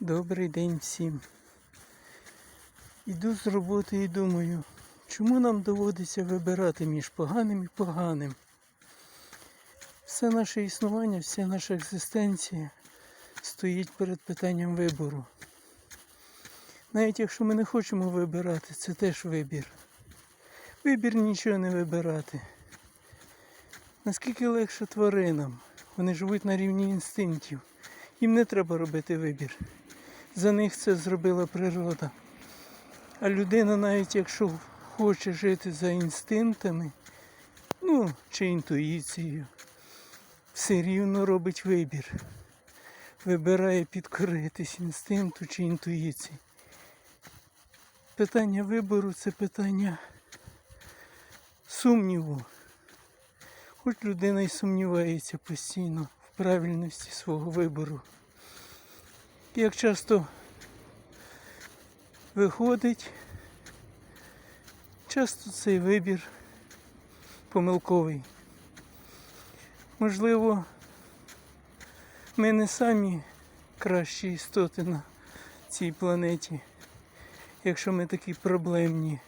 Добрий день всім. Іду з роботи і думаю, чому нам доводиться вибирати між поганим і поганим? Все наше існування, вся наша екзистенція стоїть перед питанням вибору. Навіть якщо ми не хочемо вибирати, це теж вибір. Вибір нічого не вибирати. Наскільки легше тваринам? Вони живуть на рівні інстинктів. Їм не треба робити вибір. За них це зробила природа. А людина, навіть якщо хоче жити за інстинктами, ну чи інтуїцією, все рівно робить вибір. Вибирає підкоритись інстинкту чи інтуїції. Питання вибору це питання сумніву. Хоч людина і сумнівається постійно в правильності свого вибору. Як часто виходить, часто цей вибір помилковий. Можливо, ми не самі кращі істоти на цій планеті, якщо ми такі проблемні.